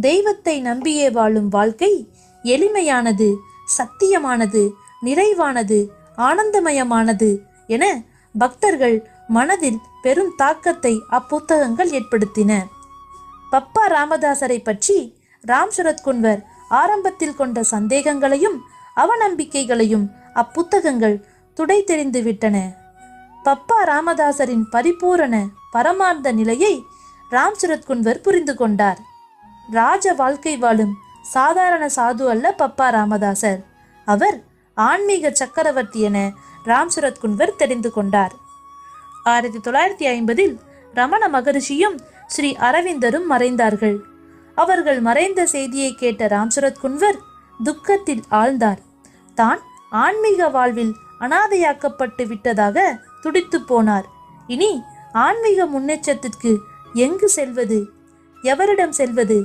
தெய்வத்தை நம்பியே வாழும் வாழ்க்கை எளிமையானது சத்தியமானது நிறைவானது ஆனந்தமயமானது என பக்தர்கள் மனதில் பெரும் தாக்கத்தை அப்புத்தகங்கள் ஏற்படுத்தின. பப்பா ராமதாசரை பற்றி ராம் சரத் குன்வர் ஆரம்பத்தில் கொண்ட சந்தேகங்களையும் அவநம்பிக்கைகளையும் அப்புத்தகங்கள் துடை தெரிந்து விட்டன. பப்பா ராமதாசரின் பரிபூரண பரமார்ந்த நிலையை ராம் சரத் குன்வர் புரிந்து கொண்டார். ராஜ வாழ்க்கை வாழும் சாதாரண சாது அல்ல பப்பா ராமதாசர். அவர் ஆன்மீக சக்கரவர்த்தி என ராம்சுரத் குன்வர் தெரிந்து கொண்டார். ஆயிரத்தி தொள்ளாயிரத்தி ஐம்பதில் ரமண மகரிஷியும் ஸ்ரீ அரவிந்தரும் மறைந்தார்கள். அவர்கள் மறைந்த செய்தியை கேட்ட ராம்சரத் குன்வர் துக்கத்தில் ஆழ்ந்தார். தான் ஆன்மீக வாழ்வில் அனாதையாக்கப்பட்டு விட்டதாக துடித்து போனார். இனி ஆன்மீக முன்னேற்றத்திற்கு எங்கு செல்வது? எவரிடம் செல்வது?